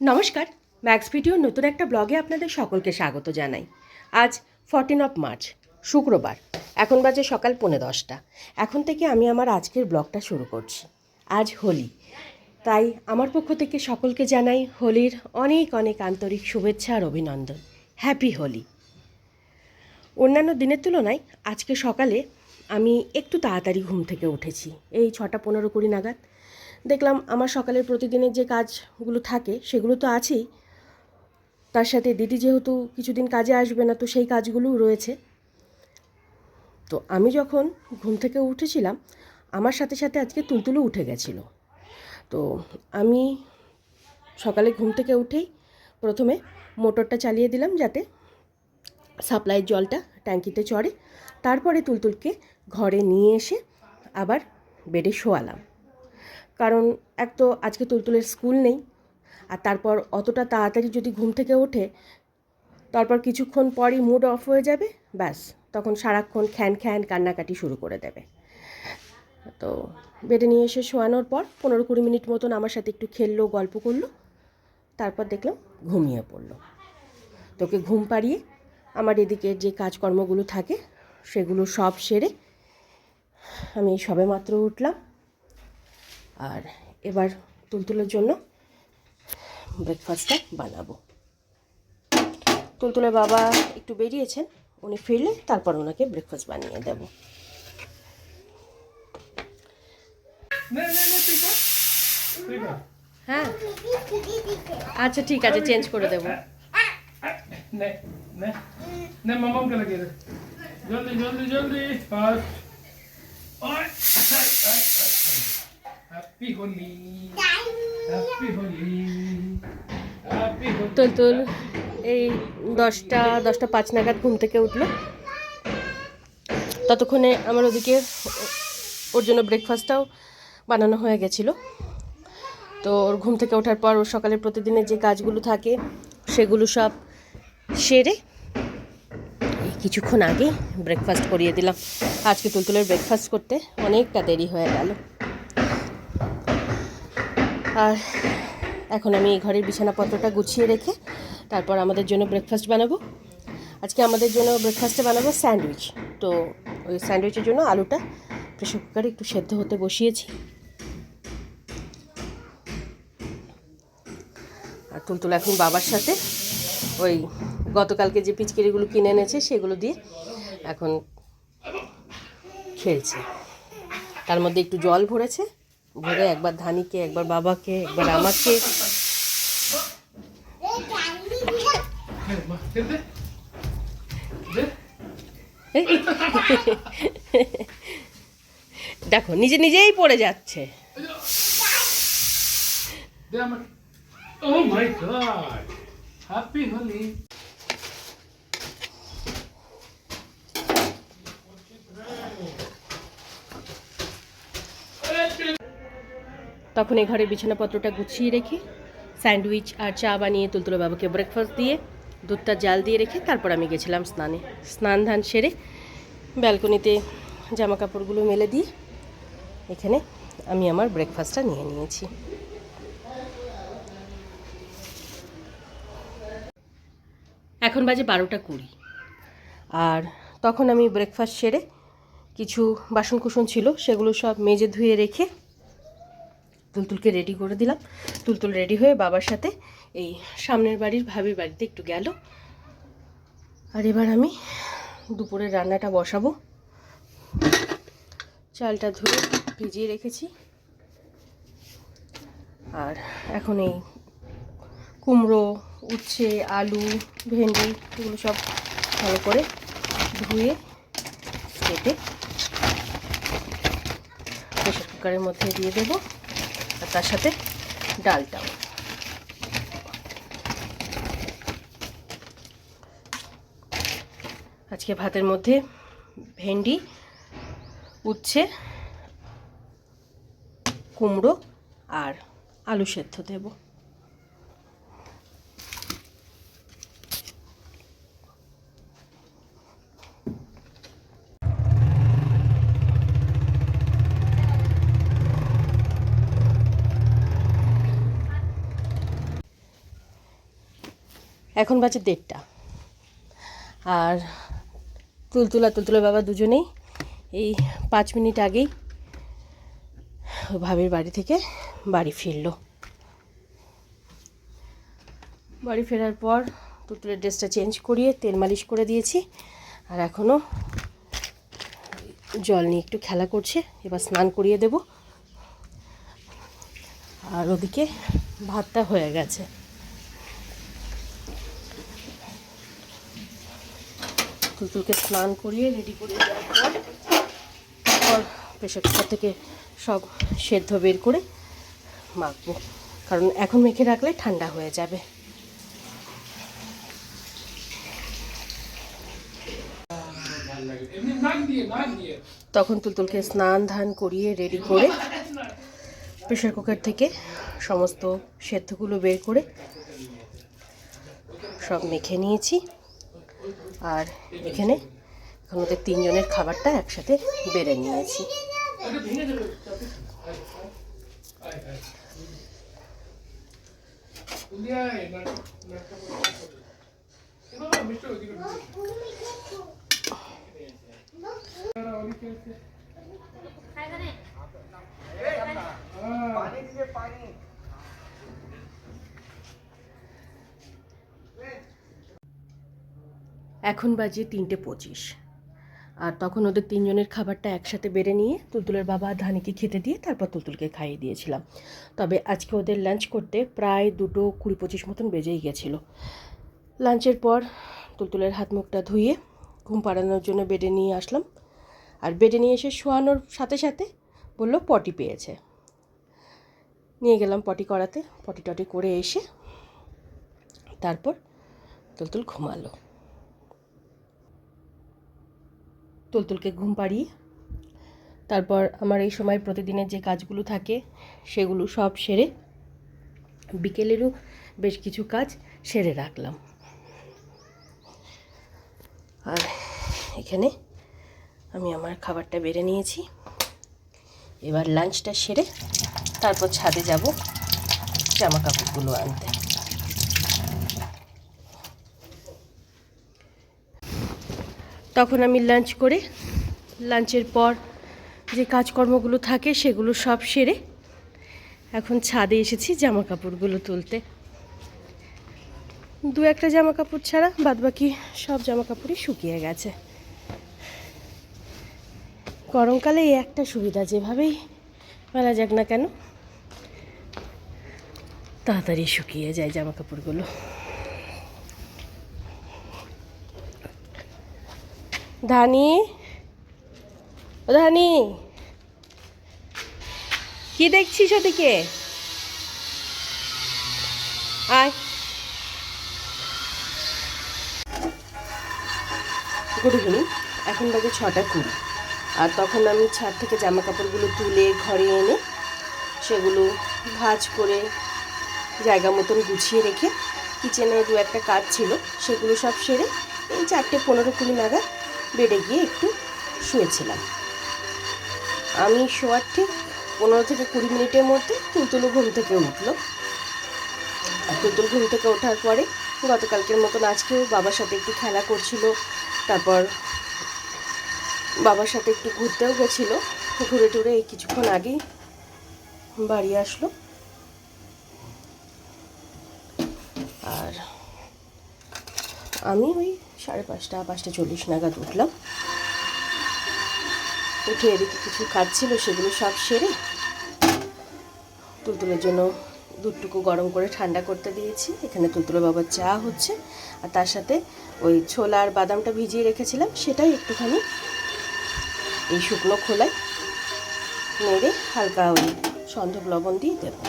নমস্কার ম্যাক্স ভিডিওর নতুন একটা ব্লগে আপনাদের সকলকে স্বাগত জানাই। আজ ফর্টিন অফ মার্চ শুক্রবার, এখন বাজে সকাল পৌনে দশটা। এখন থেকে আমি আমার আজকের ব্লগটা শুরু করছি। আজ হোলি, তাই আমার পক্ষ থেকে সকলকে জানাই হোলির অনেক অনেক আন্তরিক শুভেচ্ছা আর অভিনন্দন। হ্যাপি হোলি অন্যান্য দিনের তুলনায় আজকে সকালে আমি একটু তাড়াতাড়ি ঘুম থেকে উঠেছি। এই ছটা পনেরো কুড়ি নাগাদ। দেখলাম আমার সকালের প্রতিদিনের যে কাজগুলো থাকে, সেগুলো তো আছেই। তার সাথে দিদি যেহেতু কিছুদিন কাজে আসবে না, তো সেই কাজগুলোও রয়েছে। তো আমি যখন ঘুম থেকে উঠেছিলাম, আমার সাথে সাথে আজকে তুলতুলো উঠে গেছিল। তো আমি সকালে ঘুম থেকে উঠেই প্রথমে মোটরটা চালিয়ে দিলাম যাতে সাপ্লাইয়ের জলটা ট্যাঙ্কিতে চড়ে, তারপরে তুলতুলকে ঘরে নিয়ে এসে আবার বেডে শোয়ালাম। কারণ এক তো আজকে তুলতুলের স্কুল নেই, আর তারপর অতটা তাড়াতাড়ি যদি ঘুম থেকে ওঠে, তারপর কিছুক্ষণ পরই মুড অফ হয়ে যাবে, ব্যাস, তখন সারাক্ষণ খ্যান খ্যান কান্নাকাটি শুরু করে দেবে। তো বেডে নিয়ে এসে শোয়ানোর পর পনেরো কুড়ি মিনিট মতন আমার সাথে একটু খেললো, গল্প করল, তারপর দেখলাম ঘুমিয়ে পড়ল। তোকে ঘুম পাড়িয়ে আমার এদিকে যে কাজকর্মগুলো থাকে, সেগুলো সব সেরে আমি সবে মাত্র উঠলাম। আর এবার তুলতুলের জন্য ব্রেকফাস্টটা বানাবো। তুলতুলের বাবা একটু বেরিয়েছেন উনি ফিরলে তারপর ওনাকে ব্রেকফাস্ট বানিয়ে দেবো. হ্যাঁ। আচ্ছা ঠিক আছে চেঞ্জ করে দেবো। Ne, ne. Ne, হ্যাপি এই দশটা দশটা পাঁচ নাগাদ ঘুম থেকে উঠল। ততক্ষণে আমার ওদিকে ওর জন্য ব্রেকফাস্টটাও বানানো হয়ে গেছিল। তো ওর ঘুম থেকে ওঠার পর ওর সকালে প্রতিদিনের যে কাজগুলো থাকে সেগুলো সব সেরে কিছুক্ষণ আগে ব্রেকফাস্ট করিয়ে দিলাম। আজকে তুলতুলের ব্রেকফাস্ট করতে অনেকটা দেরি হয়ে গেল। আর এখন আমি এই ঘরের বিছানাপত্রটা গুছিয়ে রেখে তারপর আমাদের জন্য ব্রেকফাস্ট বানাবো। আজকে আমাদের জন্য ব্রেকফাস্টে বানাবো স্যান্ডউইচ তো ওই স্যান্ডউইচের জন্য আলুটা প্রেশার কুকারে একটু সেদ্ধ হতে বসিয়েছি। আর তুলতুল এখন বাবার সাথে ওই গতকালকে যে পিচকিরিগুলো কিনে এনেছে সেগুলো দিয়ে এখন খেলছে। তার মধ্যে একটু জল ভরেছে। ঘরে একবার ধানিকে একবার বাবাকে একবার আমাকে। দেখো নিজে নিজেই পড়ে যাচ্ছে। হ্যাপি হোলি তখন এই ঘরের বিছানাপত্রটা গুছিয়ে রেখে স্যান্ডউইচ আর চা বানিয়ে তুলতুলো বাবাকে ব্রেকফাস্ট দিয়ে, দুধটা জাল দিয়ে রেখে তারপর আমি গেছিলাম স্নানে। স্নান ধান সেরে ব্যালকনিতে জামা কাপড়গুলো মেলে দিয়ে এখানে আমি আমার ব্রেকফাস্টটা নিয়ে নিয়েছি। এখন বাজে বারোটা কুড়ি। আর তখন আমি ব্রেকফাস্ট সেরে কিছু বাসন কুসন ছিল, সেগুলো সব মেজে ধুয়ে রেখে তুলতুলকে রেডি করে দিলাম। তুলতুল রেডি হয়ে বাবার সাথে এই সামনের বাড়ির ভাবির বাড়িতে একটু গেল। আর এবার আমি দুপুরের রান্নাটা বসাবো। চালটা ধুয়ে ভিজিয়ে রেখেছি। আর এখন এই কুমড়ো, উচ্ছে, আলু, ভেন্ডি এগুলো সব ভালো করে ধুয়ে কেটে প্রেশার কুকারের মধ্যে দিয়ে দেবো। আর তার সাথে ডালটাও। আজকে ভাতের মধ্যে ভেন্ডি উচ্ছে কুমড়ো আর আলু সেদ্ধ দেবো। এখন বাজে দেড়টা। আর তুলতুলা তুলতুলা বাবা দুজনেই এই পাঁচ মিনিট আগেই ভাবির বাড়ি থেকে বাড়ি ফিরলো। বাড়ি ফেরার পর তুলতুলের ড্রেসটা চেঞ্জ করিয়ে তেল মালিশ করে দিয়েছি আর এখনও জল নিয়ে একটু খেলা করছে, এবার স্নান করিয়ে দেব। আর ওদিকে ভাতটা হয়ে গেছে। তুলতুলকে স্নান করিয়ে রেডি করে দেওয়ার পর প্রেশার কুকার থেকে সব সেদ্ধ বের করে মাখবো। কারণ এখন মেখে রাখলে ঠান্ডা হয়ে যাবে। তখন তুলতুলকে স্নান ধান করিয়ে রেডি করে প্রেশার কুকার থেকে সমস্ত সেদ্ধগুলো বের করে সব মেখে নিয়েছি। আর এখানে এখন ওদের তিনজনের খাবারটা একসাথে বেড়ে নিয়েছি। এটা ভেঙে যাবে চাপে। আয়, আয়। তুলি আয়, নাক- নাকটা পরিষ্কার করে। এ বাবা, মিষ্টি ওদিকে ঢুকে। দাঁড়া, ওদিকে আছে। হ্যাঁ। এখন বাজে তিনটে পঁচিশ। আর তখন ওদের তিনজনের খাবারটা একসাথে বেড়ে নিয়ে তুলতুলের বাবা ধানিকে খেতে দিয়ে তারপর তুলতুলকে খাইয়ে দিয়েছিলাম। তবে আজকে ওদের লাঞ্চ করতে প্রায় দুটো কুড়ি পঁচিশ মতন বেজেই গেছিল। লাঞ্চের পর তুলতুলের হাত মুখটা ধুয়ে ঘুম পাড়ানোর জন্য বেডে নিয়ে আসলাম। আর বেডে নিয়ে এসে শোয়ানোর সাথে সাথে বলল, পটি পেয়েছে। নিয়ে গেলাম পটি করাতে। পটি টটি করে এসে তারপর তুলতুল ঘুমালো। তুলতুলকে ঘুম পাড়িয়ে তারপর আমার এই সময় প্রতিদিনের যে কাজগুলো থাকে সেগুলো সব সেরে বিকেলেরও বেশ কিছু কাজ সেরে রাখলাম। আর এখানে আমি আমার খাবারটা বেড়ে নিয়েছি। এবার লাঞ্চটা সেরে তারপর ছাদে যাব জামা কাপড়গুলো আনতে। তখন আমি লাঞ্চ করে লাঞ্চের পর যে কাজকর্মগুলো থাকে সেগুলো সব সেরে এখন ছাদে এসেছি জামা কাপড়গুলো তুলতে। দু একটা জামা কাপড় ছাড়া বাদবাকি সব জামা কাপড়ই শুকিয়ে গেছে। গরমকালে এই একটা সুবিধা, যেভাবেই বেলা যাক না কেন, তাড়াতাড়ি শুকিয়ে যায় জামা কাপড়গুলো ধানি ও ধানি। কি দেখছিস ওদিকে? আয়। Good evening. এখন বাজে ছটা কুড়ি। আর তখন আমি ছাদ থেকে জামা কাপড়গুলো তুলে ঘরে এনে সেগুলো ভাঁজ করে জায়গা মতন গুছিয়ে রেখে কিচেনে দু একটা কাজ ছিল সেগুলো সব সেরে এই চারটে পনেরো কুড়ি নাগাদ বেডে গিয়ে একটু শুয়েছিলাম। আমি শোয়ার ঠিক পনেরো থেকে কুড়ি মিনিটের মধ্যে তুলতুলো ঘুম থেকে উঠল। তুলতুল ঘুম থেকে ওঠার পরে গতকালকের মতন আজকেও বাবার সাথে একটু খেলা করছিল, তারপর বাবার সাথে একটু ঘুরতেও গেছিল। ঘুরে টুরে এই কিছুক্ষণ আগেই বাড়ি আসলো। আমি ওই সাড়ে পাঁচটা পাঁচটা চল্লিশ নাগাদ উঠলাম। উঠে এদিকে কিছু কাজ ছিল, সেগুলো সব সেরে তুলতুলের জন্য দুধটুকু গরম করে ঠান্ডা করতে দিয়েছি। এখানে তুলতুলো বাবার চা হচ্ছে, আর তার সাথে ওই ছোলা আর বাদামটা ভিজিয়ে রেখেছিলাম, সেটাই একটুখানি এই শুকনো খোলায় নেড়ে হালকা ওই সন্ধব লবণ দিয়ে দেবো।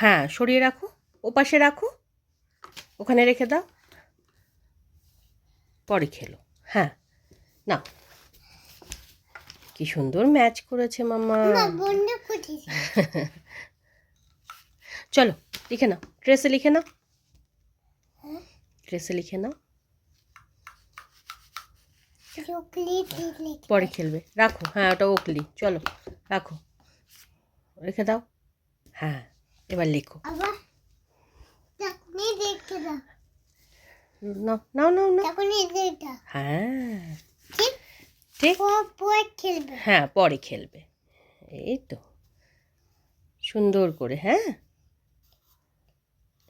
হ্যাঁ সরিয়ে রাখো ওপাশে রাখো ওখানে রেখে দাও। পরে খেলো। হ্যাঁ না কি সুন্দর ম্যাচ করেছে মামা। চলো লিখে নাও। ড্রেসে লিখে নাও। ড্রেসে লিখে নাও। পরে খেলবে। রাখো। হ্যাঁ ওটা ওকলি চলো রাখো। রেখে দাও। হ্যাঁ। এবার লেখো। নাও নাও হ্যাঁ। ঠিক। হ্যাঁ পরে খেলবে। এই তো। সুন্দর করে হ্যাঁ?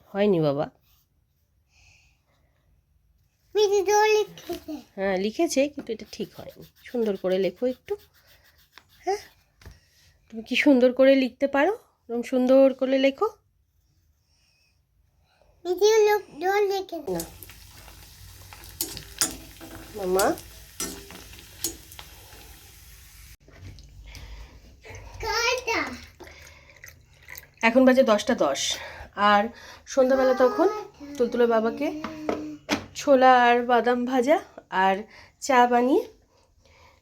হয়নি বাবা। হ্যাঁ লিখেছে কিন্তু এটা ঠিক হয়নি। সুন্দর করে লেখো একটু। হ্যাঁ? তুমি কি সুন্দর করে লিখতে পারো? এরকম সুন্দর করে লেখো। না। মামা। এখন বাজে দশটা দশ। আর সন্ধ্যাবেলা তখন তুলতুলে বাবাকে ছোলা আর বাদাম ভাজা আর চা বানিয়ে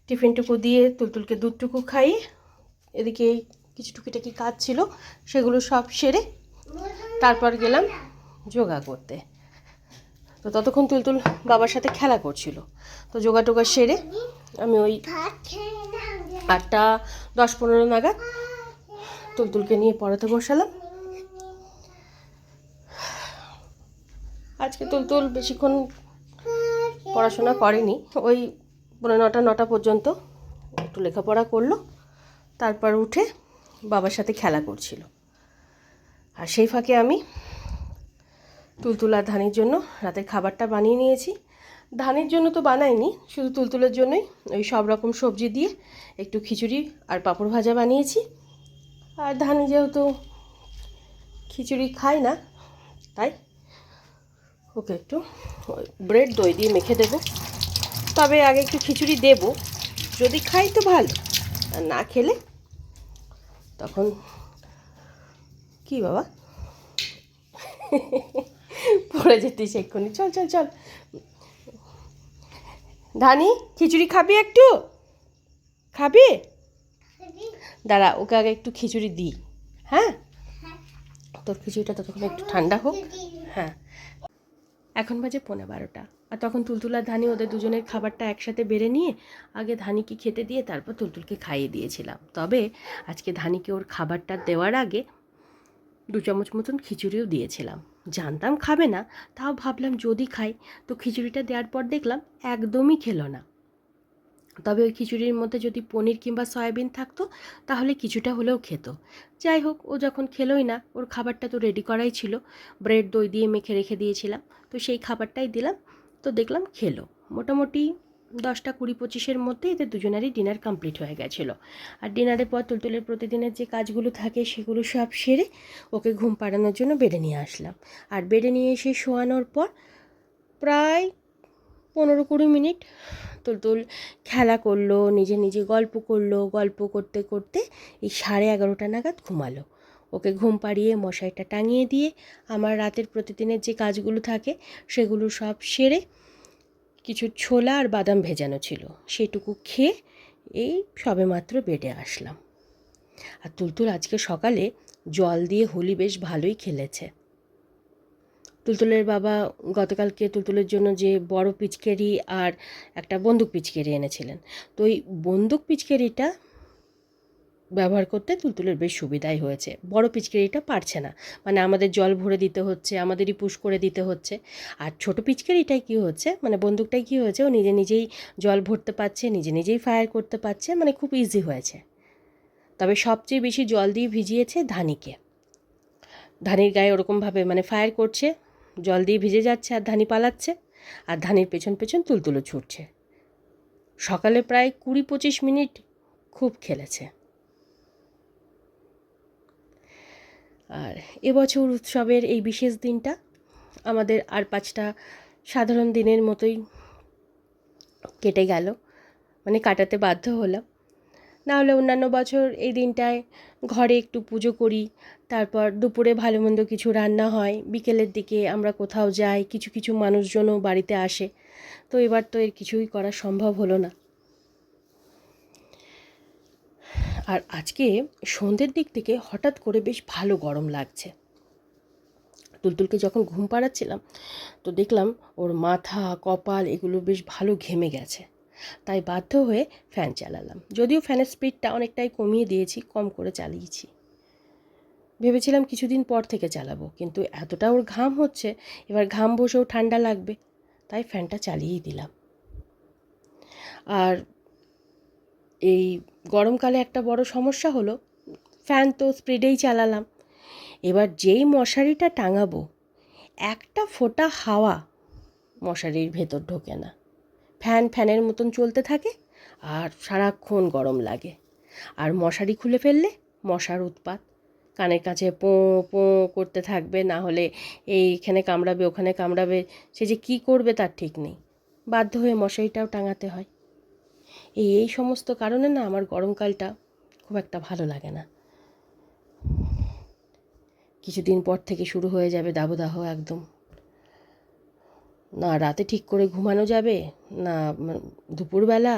টিফিনটুকু দিয়ে তুলতুলকে দুধটুকু খাইয়ে এদিকে কিছু টুকিটাকি কাজ ছিল, সেগুলো সব সেরে তারপর গেলাম যোগা করতে। তো ততক্ষণ তুলতুল বাবার সাথে খেলা করছিল। তো যোগা টোগা সেরে আমি ওই আটটা দশ পনেরো নাগাদ তুলতুলকে নিয়ে পড়াতে বসালাম। আজকে তুলতুল বেশিক্ষণ পড়াশোনা করেনি, ওই পনেরো নটা নটা পর্যন্ত একটু লেখাপড়া করল, তারপর উঠে বাবার সাথে খেলা করছিল। আর সেই ফাঁকে আমি তুলতুলার ধানের জন্য রাতের খাবারটা বানিয়ে নিয়েছি। ধানের জন্য তো বানাইনি, শুধু তুলতুলের জন্যই ওই সব রকম সবজি দিয়ে একটু খিচুড়ি আর পাঁপড় ভাজা বানিয়েছি। আর ধান যেহেতু খিচুড়ি খায় না, তাই ওকে একটু ব্রেড, দই দিয়ে মেখে দেবো। তবে আগে একটু খিচুড়ি দেব, যদি খাই তো ভালো, আর না খেলে তখন কি বাবা? পড়ে যেতিস এক্ষুনি। চল চল চল। ধানি, খিচুড়ি খাবি একটু? খাবি? দাঁড়া, ওকে আগে একটু খিচুড়ি দিই। হ্যাঁ? তোর খিচুড়িটা ততক্ষণ একটু ঠান্ডা হোক। হ্যাঁ। এখন বাজে পৌনে বারোটা। আর তখন তুলতুলার ধানি ওদের দুজনের খাবারটা একসাথে বেড়ে নিয়ে আগে ধানিকে খেতে দিয়ে তারপর তুলতুলকে খাইয়ে দিয়েছিলাম। তবে আজকে ধানিকে ওর খাবারটা দেওয়ার আগে দু চামচ মতন খিচুড়িও দিয়েছিলাম। জানতাম খাবে না, তাও ভাবলাম যদি খাই, তো খিচুড়িটা দেওয়ার পর দেখলাম একদমই খেলো না। তবে ওই খিচুড়ির মধ্যে যদি পনির কিংবা সয়াবিন থাকতো, তাহলে কিছুটা হলেও খেত। যাই হোক, ও যখন খেলোই না, ওর খাবারটা তো রেডি করাই ছিল। ব্রেড দই দিয়ে মেখে রেখে দিয়েছিলাম। তো সেই খাবারটাই দিলাম। তো দেখলাম খেলো। মোটামুটি দশটা কুড়ি পঁচিশের মধ্যে এদের দুজনেরই ডিনার কমপ্লিট হয়ে গেছিল। আর ডিনারের পর তুলতুলের প্রতিদিনের যে কাজগুলো থাকে সেগুলো সব সেরে ওকে ঘুম পাড়ানোর জন্য বেডে নিয়ে আসলাম। আর বেডে নিয়ে এসে শোয়ানোর পর প্রায় পনেরো কুড়ি মিনিট তুলতুল খেলা করল, নিজে নিজে গল্প করল। গল্প করতে করতে এই সাড়ে এগারোটা নাগাদ ঘুমালো। ওকে ঘুম পাড়িয়ে মশারিটা টাঙিয়ে দিয়ে আমার রাতের প্রতিদিনের যে কাজগুলো থাকে সেগুলো সব সেরে কিছু ছোলা আর বাদাম ভেজানো ছিল। সেটুকু খেয়ে এই সবেমাত্র বেডে আসলাম। আর তুলতুল আজকে সকালে জল দিয়ে হোলি বেশ ভালোই খেলেছে। তুলতুলের বাবা গতকালকে তুলতুলের জন্য যে বড় পিচকেরি আর একটা বন্দুক পিচকেরি এনেছিলেন। তো ওই বন্দুক পিচকারিটা ব্যবহার করতে তুলতুলের বেশ সুবিধাই হয়েছে। বড় পিচকারিটা পারছে না। মানে আমাদের জল ভরে দিতে হচ্ছে, আমাদেরই পুশ করে দিতে হচ্ছে। আর ছোট পিচকারিটাই কী হচ্ছে মানে বন্দুকটাই কী হয়েছে, ও নিজে নিজেই জল ভরতে পারছে, নিজে নিজেই ফায়ার করতে পারছে মানে খুব ইজি হয়েছে। তবে সবচেয়ে বেশি জল দিয়ে ভিজিয়েছে ধানিকে। ধানির গায়ে ওরকমভাবে মানে ফায়ার করছে, জল দিয়ে ভিজে যাচ্ছে আর ধানি পালাচ্ছে, আর ধানির পেছন পেছন তুলতুলো ছুটছে। সকালে প্রায় কুড়ি পঁচিশ মিনিট খুব খেলেছে। আর এবছর উৎসবের এই বিশেষ দিনটা আমাদের আর পাঁচটা সাধারণ দিনের মতোই কেটে গেল মানে কাটাতে বাধ্য হলাম। না হলে অন্যান্য বছর এই দিনটায় ঘরে একটু পুজো করি, তারপর দুপুরে ভালো মন্দ কিছু রান্না হয়, বিকেলের দিকে আমরা কোথাও যাই, কিছু কিছু মানুষজনও বাড়িতে আসে, তো এবার তো এর কিছুই করা সম্ভব হলো না। আর আজকে সন্ধ্যের দিক থেকে হঠাৎ করে বেশ ভালো গরম লাগছে। তুলতুলকে যখন ঘুম পাড়াচ্ছিলাম, তো দেখলাম ওর মাথা, কপাল এগুলো বেশ ভালো ঘেমে গেছে। তাই বাধ্য হয়ে ফ্যান চালালাম। যদিও ফ্যানের স্পিডটা অনেকটাই কমিয়ে দিয়েছি, কম করে চালিয়েছি। ভেবেছিলাম কিছুদিন পর থেকে চালাবো, কিন্তু এতটা ওর ঘাম হচ্ছে, এবার ঘাম বসেও ঠান্ডা লাগবে, তাই ফ্যানটা চালিয়েই দিলাম। আর এই গরমকালে একটা বড় সমস্যা হলো ফ্যান তো স্পিডেই চালালাম। এবার যেই মশারিটা টাঙাবো, একটা ফোঁটা হাওয়া মশারির ভেতর ঢোকে না। ফ্যান ফ্যানের মতন চলতে থাকে আর সারাক্ষণ গরম লাগে। আর মশারি খুলে ফেললে মশার উৎপাত। কানের কাছে পোঁ, পো করতে থাকবে, না হলে এইখানে কামড়াবে, ওখানে কামড়াবে, সে যে কী করবে তার ঠিক নেই। বাধ্য হয়ে মশারিটাও টাঙাতে হয়। এই এই সমস্ত কারণে না আমার গরমকালটা খুব একটা ভালো লাগে না। কিছুদিন পর থেকে শুরু হয়ে যাবে দাবদাহ একদম। না রাতে ঠিক করে ঘুমানো যাবে, না দুপুরবেলা,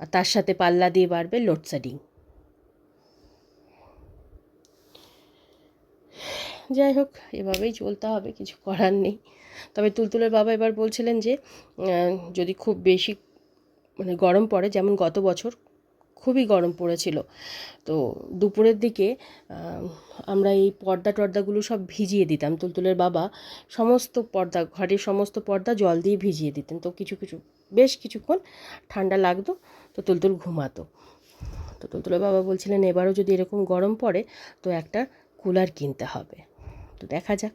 আর তার সাথে পাল্লা দিয়ে বাড়বে লোডশেডিং। যাই হোক, এভাবেই চলতে হবে, কিছু করার নেই। তবে তুলতুলের বাবা এবার বলছিলেন যে যদি খুব বেশি মানে গরম পড়ে, যেমন গত বছর খুবই গরম পড়েছিল। তো দুপুরের দিকে আমরা এই পর্দা টর্দাগুলো সব ভিজিয়ে দিতাম। তুলতুলের বাবা সমস্ত পর্দা, ঘরের সমস্ত পর্দা জল দিয়ে ভিজিয়ে দিতেন। তো কিছু কিছু, বেশ কিছুক্ষণ ঠান্ডা লাগতো, তো তুলতুল ঘুমাতো। তো তুলতুলের বাবা বলছিলেন, এবারও যদি এরকম গরম পড়ে, তো একটা কুলার কিনতে হবে। তো দেখা যাক।